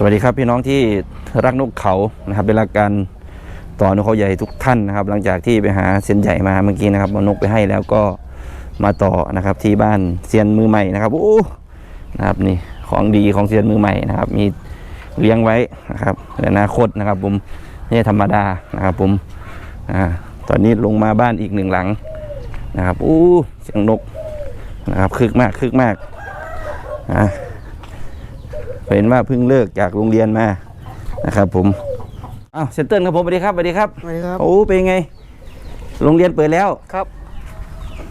สวัสดีครับพี่น้องที่รักนกเขานะครับเป็นรักการต่อนกเขาใหญ่ทุกท่านนะครับ หลังจากที่ไปหาเซียนใหญ่มาเมื่อกี้นะครับเอานกไปให้แล้วก็มาต่อนะครับที่บ้านเซียนมือใหม่นะครับโอ้นะครับนี่ของดีของเซียนมือใหม่นะครับ มีเลี้ยงไว้นะครับในอนาคตนะครับ ผมไม่ใช่ธรรมดานะครับ ผมอ่าตอนนี้ลงมาบ้านอีกหนึ่งหลังนะครับอู้เสียงนกนะครับคึกมากคึกมากอ่า เห็นว่าเพิ่งเลิกจากโรงเรียนมานะครับผมอ้าวเซนเตอร์ครับผมสวัสดีครับสวัสดีครับสวัสดีครับโอ้เป็นไง โรงเรียนเปิดแล้วครับ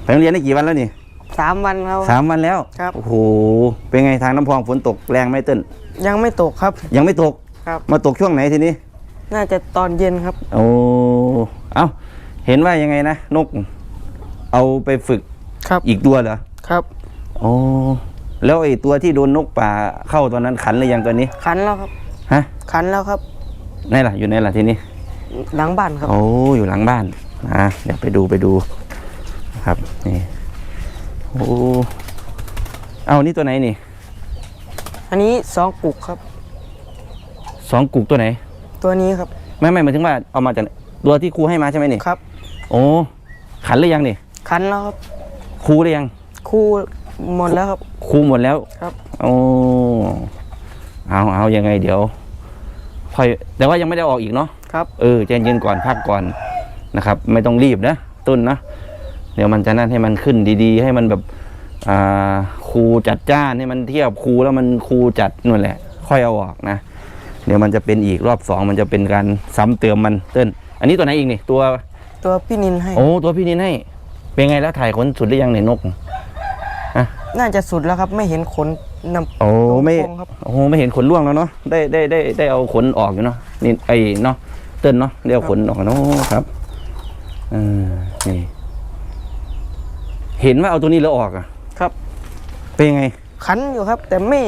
ไปโรงเรียนได้กี่วันแล้วนี่สามวันครับสามวันแล้วครับ โอ้โหเป็นไงทางน้ำพองฝนตกแรงไหมเติ้ลยังไม่ตกครับ ยังไม่ตกครับ มาตกช่วงไหนทีนี้ น่าจะตอนเย็นครับ โอ้เอ้าเห็นว่ายังไงนะนก เอาไปฝึกครับอีกตัวเหรอครับ โอ้ แล้วไอ้ตัวที่โดนนกป่าเข้าตอนนั้นขันหรือยังตัวนี้ ขันแล้วครับ ฮะขันแล้วครับไหนล่ะอยู่ไหนล่ะทีนี้ หลังบ้านครับ โอ้อยู่หลังบ้านนะเดี๋ยวไปดูไปดูนะครับนี่โอ้เอานี่ตัวไหนนี่อันนี้สองกุกครับ สองกุกตัวไหน ตัวนี้ครับ ไม่ไม่หมายถึงว่าเอามาจากไหนตัวที่ครูให้มาใช่ไหมนี่ครับ โอ้ขันหรือยังนี่ขันแล้วครับครูหรือยัง คู่ หมดแล้วครับครูหมดแล้วครับ โอ้เอาเอายังไงเดี๋ยวค่อยแต่ว่ายังไม่ได้ออกอีกเนาะครับ เออใจเย็นก่อนพักก่อนนะครับ ไม่ต้องรีบนะต้นนะเดี๋ยวมันจะนั่นให้มันขึ้นดีๆ ให้มันแบบอ่าครูจัดจ้านให้มันเทียบครูแล้วมันครูจัดนู่นแหละ ค่อยเอาออกนะ เดี๋ยวมันจะเป็นอีกรอบสองมันจะเป็นการซ้ำเติมมันเต้น อันนี้ตัวไหนอีกนี่ตัวตัวพี่นินให้ โอ้ตัวพี่นินให้ เป็นไงแล้วถ่ายขนสุดหรือยังเนี่ยนก น่าจะสุดแล้วครับ ไม่เห็นขนนำโอ้ไม่ตรงๆครับโอ้ไม่เห็นขนล่วงแล้วเนาะได้ได้ได้ได้เอาขนออกอยู่เนาะนี่ไอ้เนาะเต้นเนาะได้เอาขนออกเนาะครับเออนี่เห็นว่าเอาตัวนี้แล้วออกอะ ครับ เป็นยังไง ขันอยู่ครับ แต่ไม่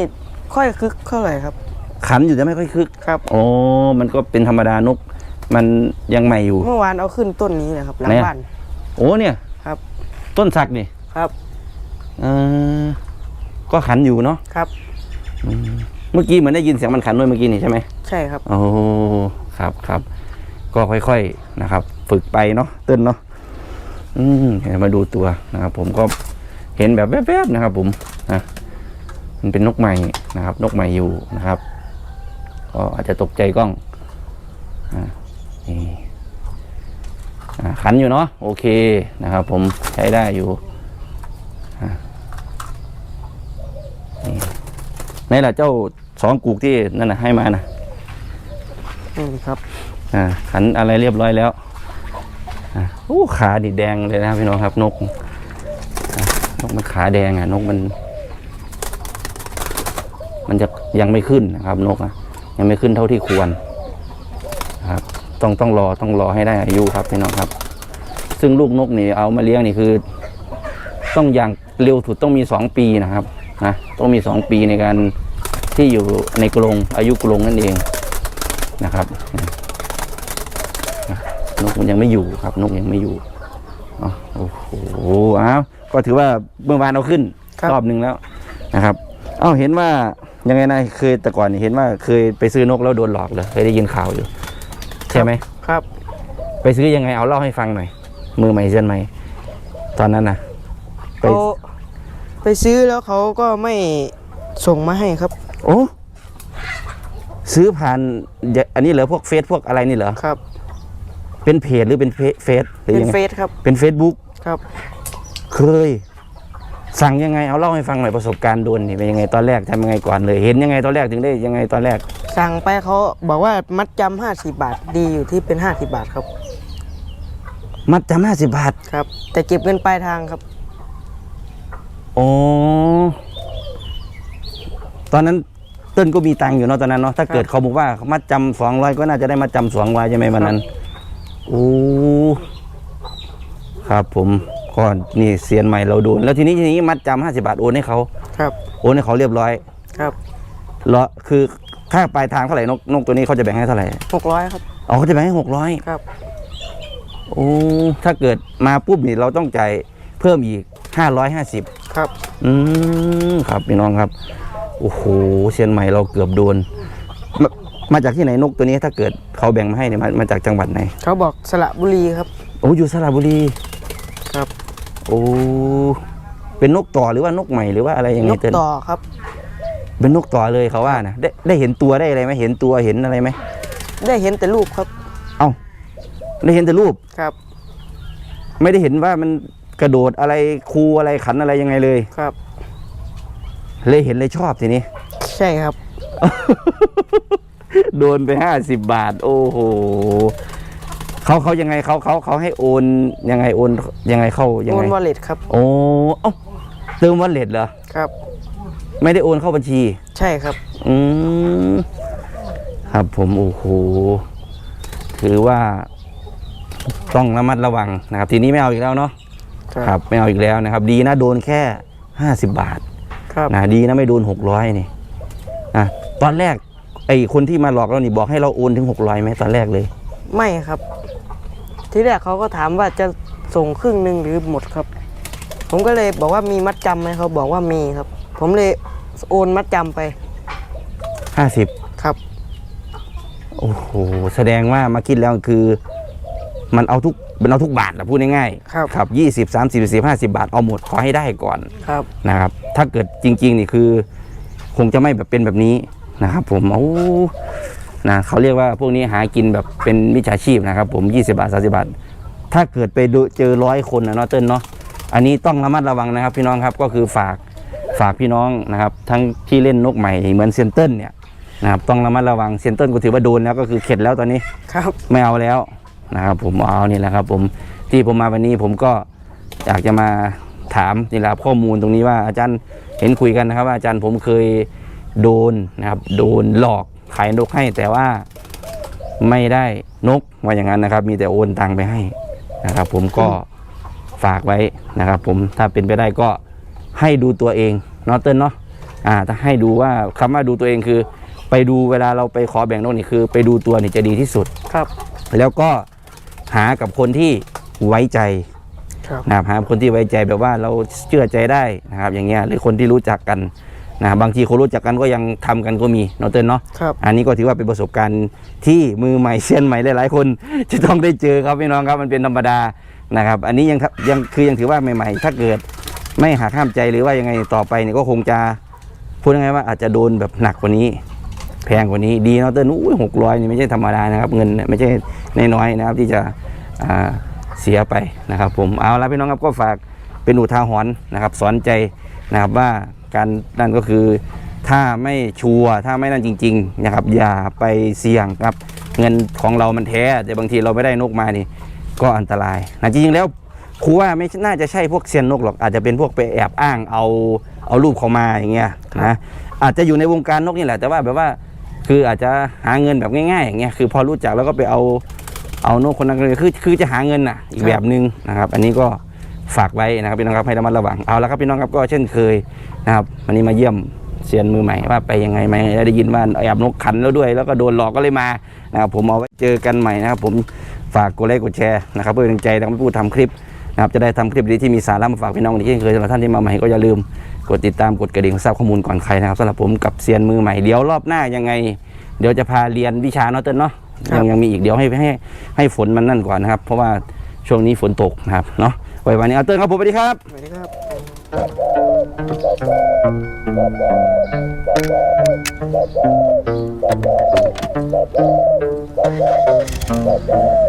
ค่อยคึกเท่าไหร่ครับ ขันอยู่จะไม่ค่อยคึกครับโอ้มันก็เป็นธรรมดานก มันยังใหม่อยู่ เมื่อวานเอาขึ้นต้นนี้เลยครับหลังไหนอะบ้าน โอ้เนี่ย ครับ ต้นสักนี่ครับ เออก็ขันอยู่เนาะครับเมื่อกี้เหมือนได้ยินเสียงมันขันด้วยเมื่อกี้นี่ใช่ไหมใช่ครับ โอ้ครับครับ ก็ค่อยๆนะครับ ฝึกไปเนาะเต้นเนาะอืมเดี๋ยวมาดูตัวนะครับ ผมก็เห็นแบบแวบๆนะครับ ผมนะมันเป็นนกใหม่นะครับ นกใหม่อยู่นะครับก็อาจจะตกใจกล้องอ่านี่อ่าขันอยู่เนาะโอเคนะครับ ผมใช้ได้อยู่อ่านี่ นี่แหละเจ้าสองกูกที่นั่นนะให้มานะนี่ครับ อ่าขันอะไรเรียบร้อยแล้วอ่าโอ้ขาดิแดงเลยนะครับพี่น้องครับ นกอ่านกมันขาแดงอะ นกมัน มันจะยังไม่ขึ้นนะครับ นกอะ ยังไม่ขึ้นเท่าที่ควรนะครับ ต้องต้องรอต้องรอให้ได้อายุครับพี่น้องครับ ซึ่งลูกนกนี่เอามาเลี้ยงนี่คือ ต้องอย่างเร็วสุดต้องมีสองปีนะครับ นะต้องมีสองปีในการที่อยู่ในกรงอายุกรงนั่นเองนะครับนกมันยังไม่อยู่ครับ นกยังไม่อยู่อ๋อโอ้โหอ้าวก็ถือว่าเมื่อวานเอาขึ้นครับรอบหนึ่งแล้วนะครับ เอ้าเห็นว่ายังไงนะเคยแต่ก่อนนี่เห็นว่าเคยไปซื้อนกแล้วโดนหลอกเลยเคยได้ยินข่าวอยู่ใช่ไหมครับ ไปซื้อยังไงเอาเล่าให้ฟังหน่อย มือใหม่เส้นใหม่ตอนนั้นนะไปเขา ไปซื้อแล้วเขาก็ไม่ส่งมาให้ครับ โอ้ซื้อผ่านอย่าอันนี้เหรอพวกเฟซพวกอะไรนี่เหรอครับ เป็นเพจหรือเป็นเฟซเฟซหรือเป็นยังไงเฟซครับเป็นเฟซบุ๊กครับ เคย สั่งยังไงเอาเล่าให้ฟังหน่อยประสบการณ์โดนนี่เป็นยังไงตอนแรกทำยังไงก่อนเลย เห็นยังไงตอนแรกถึงได้ยังไงตอนแรก สั่งไปเขาบอกว่ามัดจำห้าสิบาทดีอยู่ที่เป็นห้าสิบาทครับ มัดจำห้าสิบบาทครับ แต่เก็บเงินปลายทางครับ โอ้ตอนนั้นเติ้ลก็มีตังค์อยู่เนาะตอนนั้นเนาะถ้าเกิดเขาบอกว่ามัดจำสองร้อยก็น่าจะได้มัดจำสองร้อยใช่ไหมวันนั้นโอ้ครับ ผมก็นี่เซียนใหม่เราโดนแล้วทีนี้ทีนี้มัดจำห้าสิบาทโอนให้เขาครับโอนให้เขาเรียบร้อยครับแล้วคือค่าปลายทางเท่าไหร่นกนกตัวนี้เขาจะแบ่งให้เท่าไหร่หกร้อยครับอ๋อเขาจะแบ่งให้หกร้อยครับโอ้ถ้าเกิดมาปุ๊บนี่เราต้องจ่ายเพิ่มอีกห้าร้อยห้าสิบ ครับ อืมครับพี่น้องครับ โอ้โหเชียนใหม่เราเกือบโดนมามาจากที่ไหนนกตัวนี้ถ้าเกิดเขาแบ่งมาให้เนี่ยมามาจากจังหวัดไหนเขาบอกสระบุรีครับ โอ้อยู่สระบุรีครับ โอ้เป็นนกต่อหรือว่านกใหม่หรือว่าอะไรยังไงนกเติ้ลต่อครับ เป็นนกต่อเลยเขาว่านะได้ได้เห็นตัวได้อะไรไหมเห็นตัวเห็นอะไรไหมได้เห็นแต่รูปครับเอ้าได้เห็นแต่รูปครับ ไม่ได้เห็นว่ามัน กระโดดอะไรคูอะไรขันอะไรยังไงเลย ครับ เลยเห็นเลยชอบทีนี้ ใช่ครับ โดนไปห้าสิบบาท โอ้โหเขาเขายังไงเขาเขาเขาให้โอนยังไงโอนยังไงเข้ายังโอไงนวอลเล็ตครับ โอ้เอ้าเติมวอลเล็ตเหรอครับ ไม่ได้โอนเข้าบัญชี ใช่ครับ อืมครับผมโอ้โหถือว่าต้องระมัดระวังนะครับ ทีนี้ไม่เอาอีกแล้วเนาะ ครับครับไม่เอาอีกแล้วนะครับ ดีนะโดนแค่ห้าสิบบาทครับนะดีนะไม่โดนหกร้อยนี่นะตอนแรกไอ้คนที่มาหลอกเรานี่บอกให้เราโอนถึงหกร้อยไหมตอนแรกเลย ไม่ครับ ที่แรกเขาก็ถามว่าจะส่งครึ่งหนึ่งหรือหมดครับ ผมก็เลยบอกว่ามีมัดจำไหมเขาบอกว่ามีครับ ผมเลยโอนมัดจำไปห้าสิบครับโอ้โหแสดงว่ามาคิดแล้วคือ มันเอาทุก มันเอาทุกบาทนะพูดง่ายครับๆครับยี่สิบสามสิบสี่ห้าสิบาทเอาหมดขอให้ได้ก่อนครับนะครับ ถ้าเกิดจริง ๆ นี่คือ คงจะไม่แบบเป็นแบบนี้นะครับ ผมโอ้นะเขาเรียกว่าพวกนี้หากินแบบเป็นมิจฉาชีพนะครับ ผม20บาท30บาท ถ้าเกิดไปดูเจอร้อยคนนะเนาะเติ้ลเนาะอันนี้ต้องระมัดระวังนะครับ พี่น้องครับก็คือฝากฝากพี่น้องนะครับ ทั้งที่เล่นนกใหม่เหมือนเซนเติ้ลเนี่ยนะครับต้องระมัดระวังเซนเติ้ลก็ถือว่าโดนแล้วก็คือเข็ดแล้วตอนนี้ครับไม่เอาแล้ว นะครับ ผมเอานี่แหละครับ ผมที่ผมมาวันนี้ผมก็อยากจะมาถามนี่แหละครับข้อมูลตรงนี้ว่าอาจารย์เห็นคุยกันนะครับว่าอาจารย์ผมเคยโดนนะครับโดนหลอกขายนกให้แต่ว่าไม่ได้นกว่าอย่างนั้นนะครับ มีแต่โอนตังไปให้นะครับ ผมก็ฝากไว้นะครับ ผมถ้าเป็นไปได้ก็ให้ดูตัวเองเนาะเติ้ลเนาะอ่าถ้าให้ดูว่าคำว่าดูตัวเองคือ ไปดูเวลาเราไปขอแบ่งนกนี่คือ ไปดูตัวนี่จะดีที่สุดครับ แล้วก็ หากับคนที่ไว้ใจครับนะครับหาคนที่ไว้ใจแบบว่าเราเชื่อใจได้นะครับ อย่างเงี้ยหรือคนที่รู้จักกันนะบางทีคนรู้จักกันก็ยังทำกันก็มีเนาะเต้นเนาะครับอันนี้ก็ถือว่าเป็นประสบการณ์ที่มือใหม่เซียนใหม่หลายๆ คนจะต้องได้เจอครับพี่น้องครับมันเป็นธรรมดานะครับ อันนี้ยังทำยังคือยังถือว่าใหม่ ๆ ถ้าเกิดไม่หักห้ามใจหรือว่ายังไงต่อไปเนี่ยก็คงจะพูดยังไงว่าอาจจะโดนแบบหนักกว่านี้แพงกว่านี้ดีเนาะเต้นอุ้ยหกร้อยนี่ไม่ใช่ธรรมดานะครับ เงินไม่ใช่น้อยๆนะครับ ที่จะเสียไปนะครับผมเอาละพี่น้องครับก็ฝากเป็นอุทาหรณ์นะครับ สอนใจนะครับว่าการนั่นก็คือถ้าไม่ชัวร์ถ้าไม่นั่นจริงๆนะครับอย่าไปเสี่ยงครับ เงินของเรามันแท้ แต่บางทีเราไม่ได้นกมานี่ ก็อันตรายนะจริงๆแล้วครูว่าไม่น่าจะใช่พวกเซียนนกหรอกอาจจะเป็นพวกไปแอบอ้างเอาเอารูปเขามาอย่างเงี้ยนะอาจจะอยู่ในวงการนกนี่แหละแต่ว่าแบบว่า คืออาจจะหาเงินแบบง่ายๆอย่างเงี้ยคือพอรู้จักแล้วก็ไปเอาเอาโนกคนนั้นเลยคือคือจะหาเงินน่ะอีกแบบหนึ่งนะครับ อันนี้ก็ฝากไว้นะครับพี่น้องครับให้ระมัดระวังเอาละครับพี่น้องครับก็เช่นเคยนะครับวันนี้มาเยี่ยมเซียนมือใหม่ว่าไปยังไงไหมได้ยินว่าแอบนกขันแล้วด้วย แล้วก็โดนหลอกก็เลยมานะครับผมเอาไว้เจอกันใหม่นะครับผมฝากกดไลค์กดแชร์นะครับเพื่อเป็นกำลังใจทำให้ผู้ทำคลิป นะครับจะได้ทำคลิปดีที่มีสาระมาฝากพี่น้องอีกเช่นเคยสำหรับท่านที่มาใหม่ก็อย่าลืมกดติดตามกดกระดิ่งทราบข้อมูลก่อนใครนะครับสำหรับผมกับเซียนมือใหม่เดี๋ยวรอบหน้ายังไง เดี๋ยวจะพาเรียนวิชาเนาะเต้นเนาะครับ ยังยังมีอีกเดี๋ยวให้ให้ให้ฝนมันนั่นก่อนนะครับ เพราะว่าช่วงนี้ฝนตกนะครับเนาะไว้วันนี้เอาเต้นครับผมสวัสดีครับ สวัสดีครับ Thank